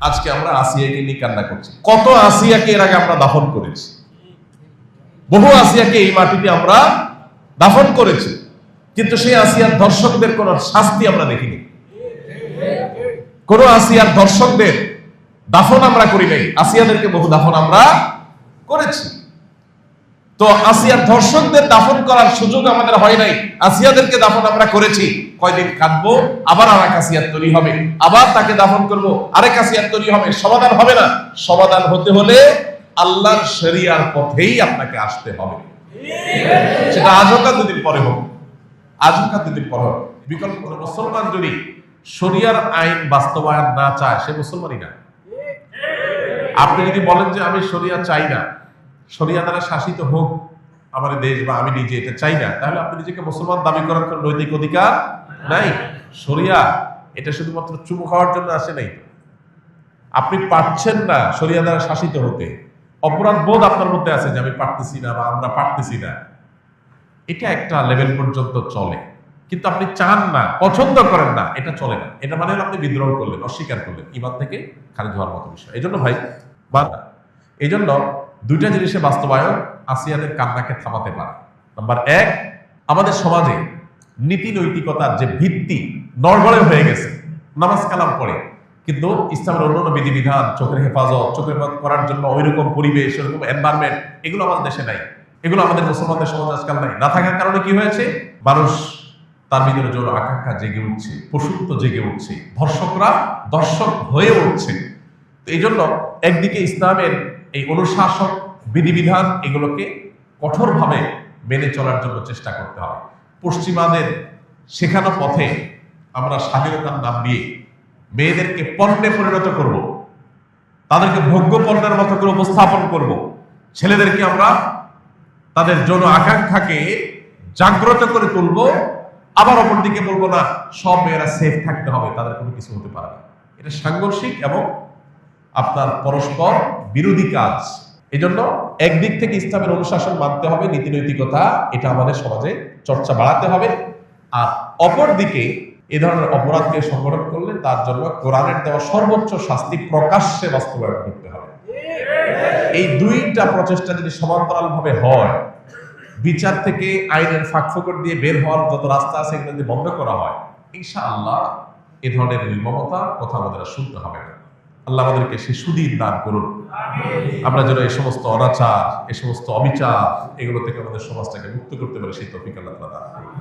আজকে আমরা আসিয়াকে নিয়ে কান্না করছি। কত আসিয়াকে এর আগে আমরা দাফন করেছি? বহু আসিয়াকে এই মাটিতে আমরা দাফন করেছি। কিন্তু সেই আসিয়ার দর্শকদের কোন শাস্তি আমরা দেখিনি। কোন আসিয়ার দর্শকদের দাফন আমরা করি নাই। আসিয়াদেরকে বহু দাফন আমরা করেছি। তো আসিয়ার দর্শকদের দাফন করার সুযোগ আমাদের হয় নাই। আসিয়াদেরকে দাফন আমরা করেছি। কয়দিন কাঁদবো, আবার আরেক আসিয়ার তৈরি হবে। আবার তাকে দাফন করব, আরেক আসিয়ার তৈরি হবে। সমাধান হবে না। সমাধান হতে হলে আল্লাহর শরিয়ার পথেই আপনাকে আসতে হবে। সেটা আজ হোক আর দুদিন পরে হোক। আজ হোক আর দুদিন পরে হোক। বিকল্প মুসলমান যদি শরিয়ার আইন বাস্তবায়ন না চায়, সে মুসলমানই না। আপনি যদি বলেন যে আমি শরিয়া চাই না শরিয়া দ্বারা শাসিত হোক আমার দেশ বা আমি নিজে, এটা চাই না। তাহলে আপনি নিজেকে মুসলমান দাবি করার কোনো নৈতিক অধিকার নাই। শরিয়া, এটা শুধুমাত্র চুমু খাওয়ার জন্য আসে নাই। আপনি পারছেন না শরিয়া দ্বারা শাসিত হতে। অপরাধ বোধ আপনার মধ্যে আছে যে আমি পারতেছি না বা আমরা পারতেছি না। এটা একটা লেভেল পর্যন্ত চলে। কিন্তু আপনি চান না, পছন্দ করেন না, এটা চলে না। এটা মানে আপনি বিদ্রোহ করলেন, অস্বীকার করলেন। ইমান থেকে খারিজ হওয়ার মতো বিষয়। এই জন্য ভাই বাধা এই জন্য দুইটা জিনিসের বাস্তবায়ন আসিয়াদের কান্নাকে থামাতে পারে। নাম্বার এক, আমাদের সমাজে নীতি নৈতিকতার যে ভিত্তি নড়বড়ে হয়ে গেছে, নামাজ কালাম পড়ে, কিন্তু ইসলামের অন্যান্য বিধিবিধান, চোখের হেফাজত চোখের হেফাজত করার জন্য ওইরকম পরিবেশ, ওইরকম এনভায়রনমেন্ট এগুলো আমাদের দেশে নাই। এগুলো আমাদের মুসলমানদের সমাজ আজকাল নাই। না থাকার কারণে কি হয়েছে? মানুষ তার ভিতরে জোর আকাঙ্ক্ষা জেগে উঠছে পশুত্ব জেগে উঠছে, ধর্ষকরা দর্শক হয়ে উঠছে। তো এই জন্য একদিকে ইসলামের এই অনুশাসন বিধিবিধান এগুলোকে কঠোরভাবে মেনে চলার জন্য চেষ্টা করতে হবে। পশ্চিমাদের শেখানো পথে আমরা স্বাধীনতার নাম দিয়ে মেয়েদেরকে পণ্যে পরিণত করব, তাদেরকে ভোগ্য পণ্যের মতো করে উপস্থাপন করব, ছেলেদেরকে আমরা তাদের যৌন আকাঙ্ক্ষাকে জাগ্রত করে তুলব, আবার অপরদিকে বলব, না, সব মেয়েরা সেফ থাকতে হবে, তাদের কোনো কিছু হতে পারে না। এটা সাংঘর্ষিক এবং আপনার পরস্পর বিরোধী কাজ। এজন্য একদিক থেকে ইসলামের অনুশাসন মানতে হবে নীতি নৈতিকতা এটা আমাদের সমাজে চর্চা বাড়াতে হবে। আর অপর দিকে এ ধরনের অপরাধকে সংগঠন করলে তার জন্য কোরআনের দেওয়া সর্বোচ্চ শাস্তি প্রকাশ্যে বাস্তবায়ন করতে হবে। এই দুইটা প্রচেষ্টা যদি সমান্তরাল ভাবে হয়, বিচার থেকে আইনের ফাঁকফোকর দিয়ে বের হওয়ার যত রাস্তা আছে, এগুলো যদি বন্ধ করা হয়, ইনশাআল্লাহ এ ধরনের নির্মমতা কথা আমাদের শুনতে হবে না। আল্লাহ আমাদেরকে সে সুদিন দান করুন আমরা যেন এই সমস্ত অনাচার এই সমস্ত অবিচার এগুলো থেকে আমাদের সমাজটাকে মুক্ত করতে পারি সেই তফিক আল্লাহ দান করুন।